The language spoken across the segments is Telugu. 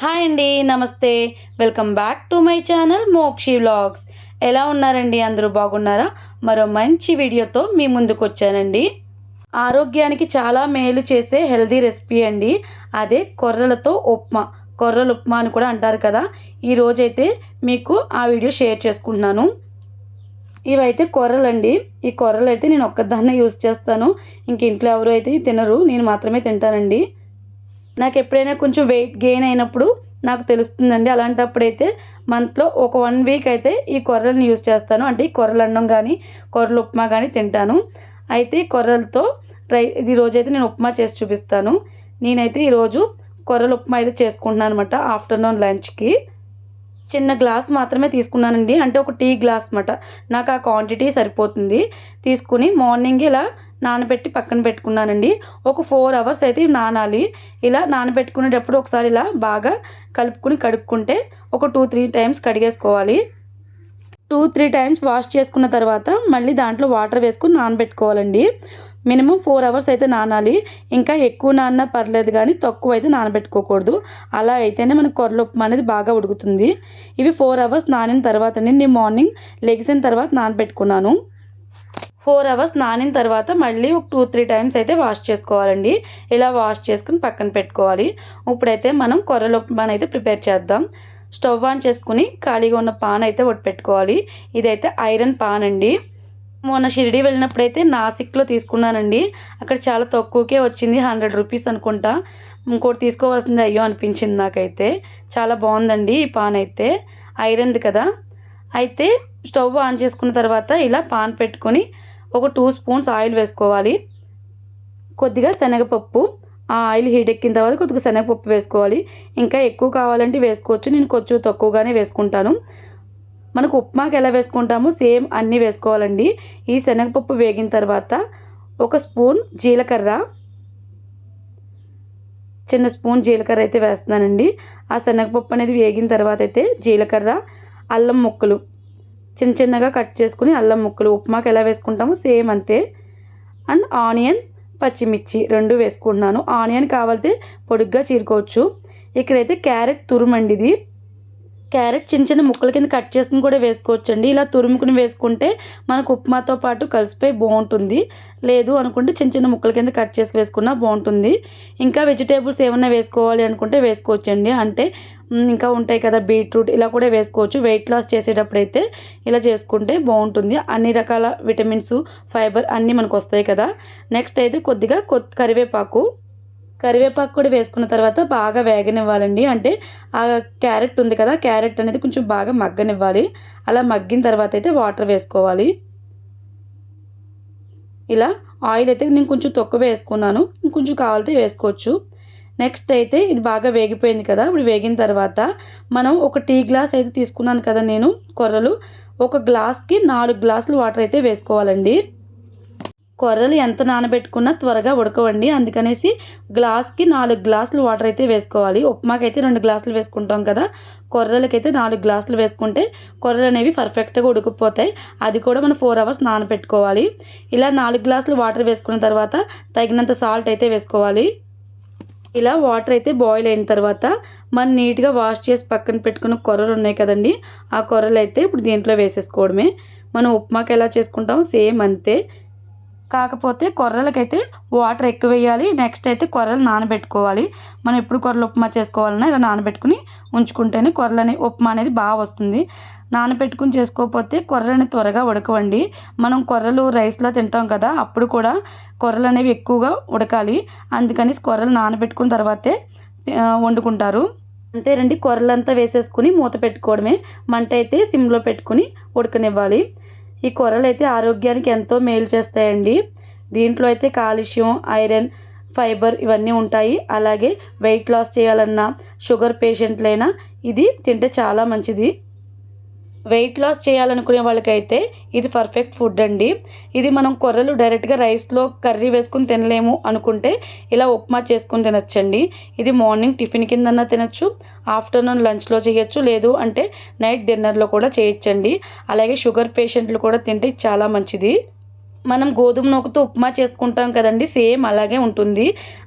హాయ్ అండి నమస్తే. Welcome back to my channel Mokshi vlogs. ఎలా ఉన్నారండి? అందరూ బాగున్నారా? మరో మంచి వీడియోతో మీ ముందుకు వచ్చానండి. ఆరోగ్యానికి చాలా మేలు చేసే హెల్దీ రెసిపీ అండి. అదే కొర్రలతో ఉప్మా. కొర్రలు ఉప్మా అని కూడా అంటారు కదా. ఈరోజైతే మీకు ఆ వీడియో షేర్ చేసుకుంటున్నాను. ఇవైతే కొర్రలండి. ఈ కొర్రలు అయితే నేను ఒక్కదాన్నే యూజ్ చేస్తాను. ఇంక ఇంట్లో ఎవరు అయితే తినరు నేను మాత్రమే తింటానండి. నాకు ఎప్పుడైనా కొంచెం వెయిట్ గెయిన్ అయినప్పుడు నాకు తెలుస్తుందండి. అలాంటప్పుడైతే మంత్లో ఒక వన్ వీక్ అయితే ఈ కొర్రలను యూస్ చేస్తాను. అంటే ఈ కొర్రలు అన్నం కానీ కొర్రలు ఉప్మా కానీ తింటాను. అయితే ఈ కొర్రలతో రై ఇది రోజైతే నేను ఉప్మా చేసి చూపిస్తాను. నేనైతే ఈరోజు కొర్రలు ఉప్మా అయితే చేసుకుంటున్నాను అనమాట ఆఫ్టర్నూన్ లంచ్కి. చిన్న గ్లాస్ మాత్రమే తీసుకున్నానండి. అంటే ఒక టీ గ్లాస్ అనమాట నాకు ఆ క్వాంటిటీ సరిపోతుంది. తీసుకుని మార్నింగ్ ఇలా నానబెట్టి పక్కన పెట్టుకున్నానండి. ఒక ఫోర్ అవర్స్ అయితే నానాలి. ఇలా నానబెట్టుకునేటప్పుడు ఒకసారి ఇలా బాగా కలుపుకుని కడుక్కుంటే ఒక టూ త్రీ టైమ్స్ కడిగేసుకోవాలి. టూ త్రీ టైమ్స్ వాష్ చేసుకున్న తర్వాత మళ్ళీ దాంట్లో వాటర్ వేసుకుని నానబెట్టుకోవాలండి. మినిమం ఫోర్ అవర్స్ అయితే నానాలి. ఇంకా ఎక్కువ నాన్న పర్లేదు కానీ తక్కువ అయితే నానబెట్టుకోకూడదు. అలా అయితేనే మనకు కొర్రల ఉప్మా అనేది బాగా ఉడుకుతుంది. ఇవి ఫోర్ అవర్స్ నానిన తర్వాత నేను మార్నింగ్ లెగిసిన తర్వాత నానబెట్టుకున్నాను. ఫోర్ అవర్స్ నానిన తర్వాత మళ్ళీ ఒక టూ త్రీ టైమ్స్ అయితే వాష్ చేసుకోవాలండి. ఇలా వాష్ చేసుకుని పక్కన పెట్టుకోవాలి. ఇప్పుడైతే మనం కొర్రల ఉప్మాని అయితే ప్రిపేర్ చేద్దాం. స్టవ్ ఆన్ చేసుకుని ఖాళీగా ఉన్న పాన్ అయితే ఒట్టి పెట్టుకోవాలి. ఇదైతే ఐరన్ పాన్ అండి. మొన్న షిరిడి వెళ్ళినప్పుడైతే నాసిక్లో తీసుకున్నానండి. అక్కడ చాలా తక్కువకే వచ్చింది హండ్రెడ్ రూపీస్ అనుకుంటా. ఇంకోటి తీసుకోవాల్సింది అయ్యో అనిపించింది నాకైతే. చాలా బాగుందండి ఈ పాన్ అయితే. ఐరన్ది కదా. అయితే స్టవ్ ఆన్ చేసుకున్న తర్వాత ఇలా పాన్ పెట్టుకొని ఒక టూ స్పూన్స్ ఆయిల్ వేసుకోవాలి. కొద్దిగా శనగపప్పు ఆ ఆయిల్ హీట్ ఎక్కిన తర్వాత కొద్దిగా శనగపప్పు వేసుకోవాలి. ఇంకా ఎక్కువ కావాలంటే వేసుకోవచ్చు. నేను కొంచెం తక్కువగానే వేసుకుంటాను. మనకు ఉప్మాకి ఎలా వేసుకుంటామో సేమ్ అన్నీ వేసుకోవాలండి. ఈ శనగపప్పు వేగిన తర్వాత ఒక స్పూన్ జీలకర్ర చిన్న స్పూన్ జీలకర్ర అయితే వేస్తున్నానండి. ఆ శనగపప్పు అనేది వేగిన తర్వాత అయితే జీలకర్ర అల్లం ముక్కలు చిన్న చిన్నగా కట్ చేసుకుని అల్లం ముక్కలు ఉప్మాకి ఎలా వేసుకుంటామో సేమ్ అంతే. అండ్ ఆనియన్ పచ్చిమిర్చి రెండు వేసుకుంటున్నాను. ఆనియన్ కావాలితే పొడుగ్గా చీరుకోవచ్చు. ఇక్కడైతే క్యారెట్ తురుమండిది. క్యారెట్ చిన్న చిన్న ముక్కల కింద కట్ చేసుకుని కూడా వేసుకోవచ్చండి. ఇలా తురుముకుని వేసుకుంటే మనకు ఉప్మాతో పాటు కలిసిపోయి బాగుంటుంది. లేదు అనుకుంటే చిన్న చిన్న ముక్కల కింద కట్ చేసి వేసుకున్నా బాగుంటుంది. ఇంకా వెజిటేబుల్స్ ఏమన్నా వేసుకోవాలి అనుకుంటే వేసుకోవచ్చండి. అంటే ఇంకా ఉంటాయి కదా బీట్రూట్ ఇలా కూడా వేసుకోవచ్చు. వెయిట్ లాస్ చేసేటప్పుడైతే ఇలా చేసుకుంటే బాగుంటుంది. అన్ని రకాల విటమిన్స్ ఫైబర్ అన్నీ మనకు వస్తాయి కదా. నెక్స్ట్ అయితే కొద్దిగా కొత్ కరివేపాకు. కరివేపాకు కూడా వేసుకున్న తర్వాత బాగా వేగనివ్వాలండి. అంటే ఆ క్యారెట్ ఉంది కదా క్యారెట్ అనేది కొంచెం బాగా మగ్గనివ్వాలి. అలా మగ్గిన తర్వాత అయితే వాటర్ వేసుకోవాలి. ఇలా ఆయిల్ అయితే నేను కొంచెం తక్కువ వేసుకున్నాను. ఇంకొంచెం కావాలితే వేసుకోవచ్చు. నెక్స్ట్ అయితే ఇది బాగా వేగిపోయింది కదా ఇప్పుడు వేగిన తర్వాత మనం ఒక టీ గ్లాస్ అయితే తీసుకున్నాను కదా నేను కొర్రలు. ఒక గ్లాస్కి నాలుగు గ్లాసులు వాటర్ అయితే వేసుకోవాలండి. కొర్రలు ఎంత నానబెట్టుకున్నా త్వరగా ఉడకవండి. అందుకనేసి గ్లాస్కి నాలుగు గ్లాసులు వాటర్ అయితే వేసుకోవాలి. ఉప్మాకి అయితే రెండు గ్లాసులు వేసుకుంటాం కదా. కొర్రలకైతే నాలుగు గ్లాసులు వేసుకుంటే కొర్రలు అనేవి పర్ఫెక్ట్గా ఉడికిపోతాయి. అది కూడా మనం ఫోర్ అవర్స్ నానబెట్టుకోవాలి. ఇలా నాలుగు గ్లాసులు వాటర్ వేసుకున్న తర్వాత తగినంత సాల్ట్ అయితే వేసుకోవాలి. ఇలా వాటర్ అయితే బాయిల్ అయిన తర్వాత మనం నీట్గా వాష్ చేసి పక్కన పెట్టుకున్న కొర్రలు ఉన్నాయి కదండి. ఆ కొర్రలు అయితే ఇప్పుడు దీంట్లో వేసేసుకోవడమే. మనం ఉప్మాకి ఎలా చేసుకుంటాం సేమ్ అంతే. కాకపోతే కొర్రలకైతే వాటర్ ఎక్కువ వేయాలి. నెక్స్ట్ అయితే కొర్రలు నానబెట్టుకోవాలి. మనం ఎప్పుడు కొర్రలు ఉప్మా చేసుకోవాలన్నా ఇలా నానబెట్టుకుని ఉంచుకుంటేనే కొర్రలు ఉప్మా అనేది బాగా వస్తుంది. నానబెట్టుకుని చేసుకోకపోతే కొర్రలని త్వరగా ఉడకవండి. మనం కొర్రలు రైస్లో తింటాం కదా అప్పుడు కూడా కొర్రలు అనేవి ఎక్కువగా ఉడకాలి. అందుకని కొర్రలు నానబెట్టుకున్న తర్వాతే వండుకుంటారు. అంతేనండి కొర్రలంతా వేసేసుకుని మూత పెట్టుకోవడమే. మంట అయితే సిమ్లో పెట్టుకుని ఉడకనివ్వాలి. ఈ కూరలు అయితే ఆరోగ్యానికి ఎంతో మేలు చేస్తాయండి. దీంట్లో అయితే కాల్షియం ఐరన్ ఫైబర్ ఇవన్నీ ఉంటాయి. అలాగే వెయిట్ లాస్ చేయాలన్నా షుగర్ పేషెంట్లైనా ఇది తింటే చాలా మంచిది. వెయిట్ లాస్ చేయాలనుకునే వాళ్ళకైతే ఇది పర్ఫెక్ట్ ఫుడ్ అండి. ఇది మనం కొర్రలు డైరెక్ట్గా రైస్లో కర్రీ వేసుకుని తినలేము అనుకుంటే ఇలా ఉప్మా చేసుకుని తినచ్చండి. ఇది మార్నింగ్ టిఫిన్ కిందన్నా తినచ్చు ఆఫ్టర్నూన్ లంచ్లో చేయొచ్చు లేదు అంటే నైట్ డిన్నర్లో కూడా చేయొచ్చండి. అలాగే షుగర్ పేషెంట్లు కూడా తింటే చాలా మంచిది. మనం గోధుమ నూకతో ఉప్మా చేసుకుంటాం కదండి సేమ్ అలాగే ఉంటుంది.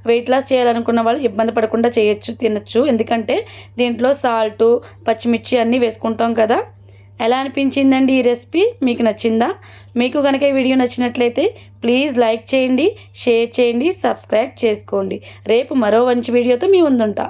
వెయిట్ లాస్ చేయాలనుకున్న వాళ్ళు ఇబ్బంది పడకుండా చేయొచ్చు తినచ్చు. ఎందుకంటే దీంట్లో సాల్టు పచ్చిమిర్చి అన్నీ వేసుకుంటాం కదా. ఎలా అనిపించిందండి ఈ రెసిపీ? మీకు నచ్చిందా? మీకు కనుక ఈ వీడియో నచ్చినట్లయితే ప్లీజ్ లైక్ చేయండి షేర్ చేయండి సబ్స్క్రైబ్ చేసుకోండి. రేపు మరో మంచి వీడియోతో మీ ముందుంటా.